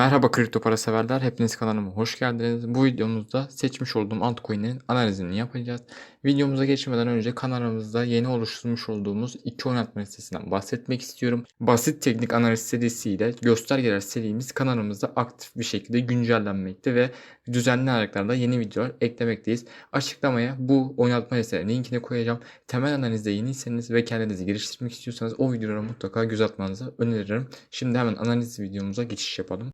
Merhaba kripto para severler. Hepiniz kanalıma hoş geldiniz. Bu videomuzda seçmiş olduğum altcoin'in analizini yapacağız. Videomuza geçmeden önce kanalımızda yeni oluşturmuş olduğumuz iki oynatma listesinden bahsetmek istiyorum. Basit teknik analiz serisiyle göstergeler serimiz kanalımızda aktif bir şekilde güncellenmekte ve düzenli aralıklarla yeni videolar eklemekteyiz. Açıklamaya bu oynatma listelerinin linkini koyacağım. Temel analizde yeniyseniz ve kendinizi geliştirmek istiyorsanız o videolara mutlaka göz atmanızı öneririm. Şimdi hemen analiz videomuza geçiş yapalım.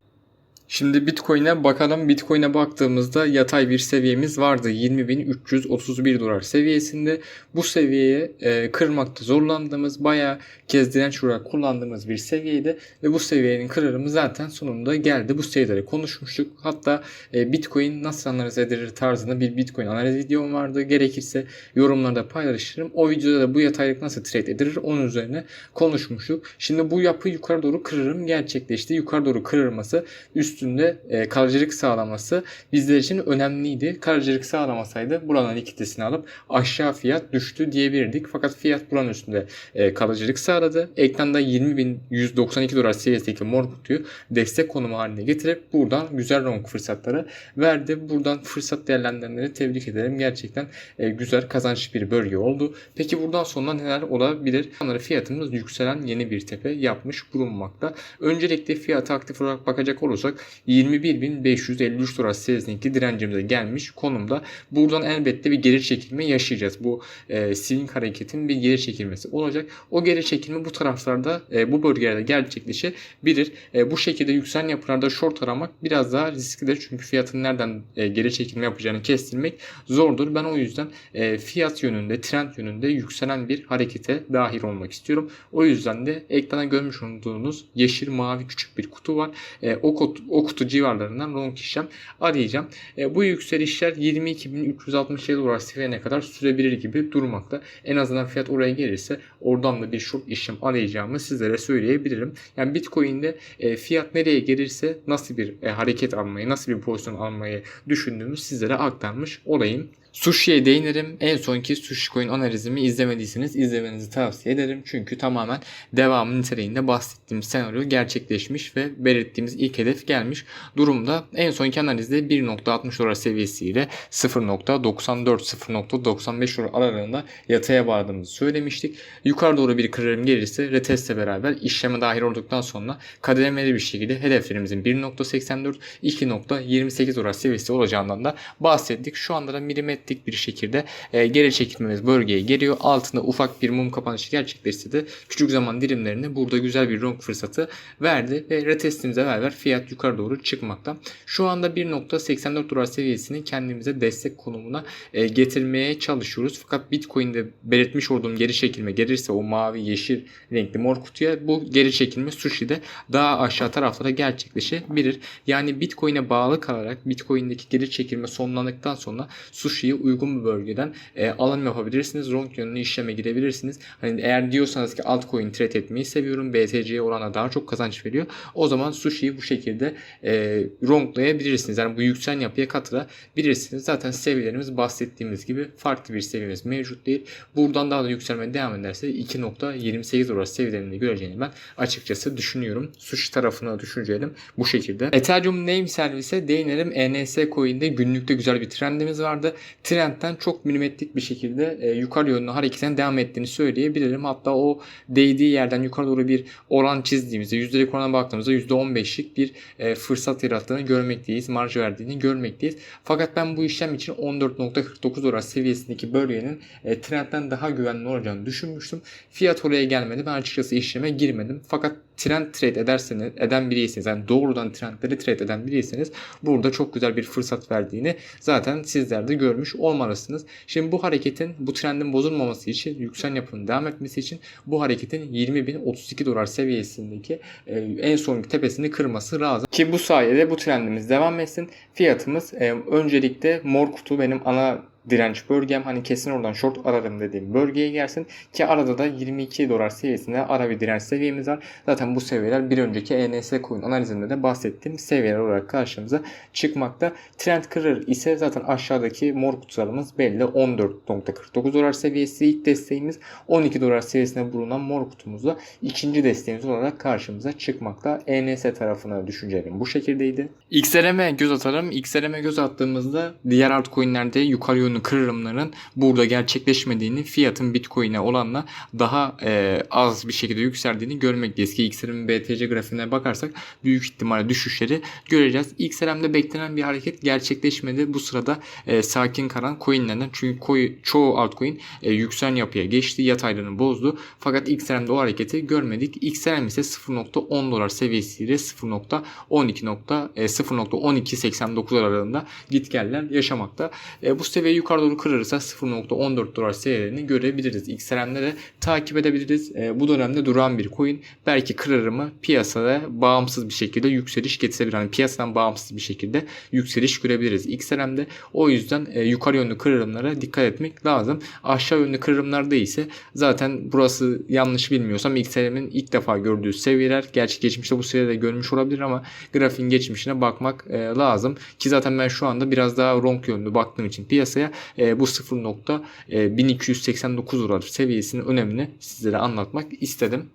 Şimdi Bitcoin'e bakalım. Bitcoin'e baktığımızda yatay bir seviyemiz vardı. 20.331 dolar seviyesinde. Bu seviyeye e, kırmakta zorlandığımız, bayağı kez direnç olarak kullandığımız bir seviyeydi. Ve bu seviyenin kırılımı zaten sonunda geldi. Bu seviyeleri konuşmuştuk. Hatta e, Bitcoin nasıl analiz edilir tarzında bir Bitcoin analiz videom vardı. Gerekirse yorumlarda paylaşırım. O videoda da bu yataylık nasıl trade edilir onun üzerine konuşmuştuk. Şimdi bu yapı yukarı doğru kırılım gerçekleşti. Yukarı doğru kırılması üst üstünde e, kalıcılık sağlaması bizler için önemliydi. Kalıcılık sağlamasaydı buranın likiditesini alıp aşağı fiyat düştü diyebilirdik. Fakat fiyat buranın üstünde e, kalıcılık sağladı. Ekranda 20.192 dolar seviyesindeki mor kutuyu destek konumu haline getirip buradan güzel long fırsatları verdi. Buradan fırsat değerlendirenleri tebrik ederim. Gerçekten e, güzel kazançlı bir bölge oldu. Peki buradan sonra neler olabilir? Onları fiyatımız yükselen yeni bir tepe yapmış bulunmakta. Öncelikle fiyata aktif olarak bakacak olursak 21.553 dolar seviyesindeki direncimize gelmiş konumda. Buradan elbette bir geri çekilme yaşayacağız. Bu e, swing hareketin bir geri çekilmesi olacak. O geri çekilme bu taraflarda e, bu bölgelerde gerçekleşebilir. E, bu şekilde yükselen yapılarda short aramak biraz daha risklidir. Çünkü fiyatın nereden e, geri çekilme yapacağını kestirmek zordur. Ben o yüzden e, fiyat yönünde, trend yönünde yükselen bir harekete dahil olmak istiyorum. O yüzden de ekrana görmüş olduğunuz yeşil mavi küçük bir kutu var. E, o, kutu, o kutu civarlarından long işlem arayacağım. E, bu yükselişler 22.367 dolar seviyene kadar sürebilir gibi durmakta. En azından fiyat oraya gelirse oradan da bir short işlem arayacağımı sizlere söyleyebilirim. Yani Bitcoin'de e, fiyat nereye gelirse nasıl bir e, hareket almayı, nasıl bir pozisyon almayı düşündüğümü sizlere aktarmış olayım. Sushi'ye değinirim. En sonki Sushi Coin analizimi izlemediyseniz izlemenizi tavsiye ederim. Çünkü tamamen devamı niteliğinde bahsettiğim senaryo gerçekleşmiş ve belirttiğimiz ilk hedef gelmiş durumda. En sonki analizde 1.60 dolar seviyesiyle 0.94-0.95 dolar aralığında yataya vardığımızı söylemiştik. Yukarı doğru bir kırılım gelirse retestle beraber işleme dahil olduktan sonra kademeli bir şekilde hedeflerimizin 1.84-2.28 dolar seviyesi olacağından da bahsettik. Şu anda da milimetre dik bir şekilde e, geri çekilmemiz bölgeye geliyor. Altında ufak bir mum kapanışı gerçekleşti de küçük zaman dilimlerini burada güzel bir long fırsatı verdi ve retestimize beraber fiyat yukarı doğru çıkmakta. Şu anda 1.84 dolar seviyesini kendimize destek konumuna e, getirmeye çalışıyoruz. Fakat Bitcoin'de belirtmiş olduğum geri çekilme gelirse o mavi yeşil renkli mor kutuya bu geri çekilme Sushi'de daha aşağı taraflara gerçekleşebilir. Yani Bitcoin'e bağlı kalarak Bitcoin'deki geri çekilme sonlandıktan sonra Sushi'yi uygun bir bölgeden e, alım yapabilirsiniz. Long yönlü işleme girebilirsiniz. Hani eğer diyorsanız ki altcoin trade etmeyi seviyorum. BTC'ye orana daha çok kazanç veriyor. O zaman Sushi'yi bu şekilde e, longlayabilirsiniz. Yani bu yükselen yapıya katılabilirsiniz. Zaten seviyelerimiz bahsettiğimiz gibi farklı bir seviyemiz mevcut değil. Buradan daha da yükselmeye devam ederse 2.28 dolar seviyelerini göreceğini ben açıkçası düşünüyorum. Sushi tarafına düşüncelim bu şekilde. Ethereum Name Service'e değinelim. ENS coin'de günlükte güzel bir trendimiz vardı trendten çok milimetrik bir şekilde e, yukarı yönlü hareketin devam ettiğini söyleyebilirim. Hatta o değdiği yerden yukarı doğru bir oran çizdiğimizde yüzdelik orana baktığımızda %15'lik bir e, fırsat yarattığını görmekteyiz. Marj verdiğini görmekteyiz. Fakat ben bu işlem için 14.49 dolar seviyesindeki bölgenin e, trendten daha güvenli olacağını düşünmüştüm. Fiyat oraya gelmedi. Ben açıkçası işleme girmedim. Fakat trend trade ederseniz, eden biriyseniz yani doğrudan trendleri trade eden biriyseniz burada çok güzel bir fırsat verdiğini zaten sizler de görmüş olmalısınız. Şimdi bu hareketin bu trendin bozulmaması için yükselen yapının devam etmesi için bu hareketin 20.032 dolar seviyesindeki e, en sonki tepesini kırması lazım. Ki bu sayede bu trendimiz devam etsin. Fiyatımız e, öncelikle mor kutu benim ana direnç bölgem. Hani kesin oradan short ararım dediğim bölgeye gelsin. Ki arada da 22 dolar seviyesinde ara bir direnç seviyemiz var. Zaten bu seviyeler bir önceki ENS coin analizinde de bahsettiğim seviyeler olarak karşımıza çıkmakta. Trend kırır ise zaten aşağıdaki mor kutularımız belli. 14.49 dolar seviyesi ilk desteğimiz. 12 dolar seviyesinde bulunan mor kutumuzda ikinci desteğimiz olarak karşımıza çıkmakta. ENS tarafına düşüncelerim bu şekildeydi. XRM'e göz atalım. XRM'e göz attığımızda diğer altcoin'lerde yukarı yönlü kırılımların burada gerçekleşmediğini, fiyatın Bitcoin'e olanla daha e, az bir şekilde yükseldiğini görmekteyiz ki XRM BTC grafiğine bakarsak büyük ihtimalle düşüşleri göreceğiz. XRM'de beklenen bir hareket gerçekleşmedi. Bu sırada e, sakin kalan coinlerden çünkü coin, çoğu altcoin e, yükselen yapıya geçti. Yataylığını bozdu. Fakat XRM'de o hareketi görmedik. XRM ise 0.10 dolar seviyesiyle 0.12 e, 0.1289 aralığında gitgeller yaşamakta. E, bu seviye yukarı doğru kırılırsa 0.14 dolar seviyelerini görebiliriz. De takip edebiliriz. E, bu dönemde duran bir coin belki kırılır mı piyasada bağımsız bir şekilde yükseliş getirebilir. Yani piyasadan bağımsız bir şekilde yükseliş görebiliriz. XRM'de o yüzden e, yukarı yönlü kırılımlara dikkat etmek lazım. Aşağı yönlü kırılımlarda ise zaten burası yanlış bilmiyorsam XRM'in ilk defa gördüğü seviyeler. Gerçi geçmişte bu seviyede görmüş olabilir ama grafiğin geçmişine bakmak e, lazım. Ki zaten ben şu anda biraz daha long yönlü baktığım için piyasaya e, bu 0.1289 dolar seviyesinin önemini sizlere anlatmak istedim.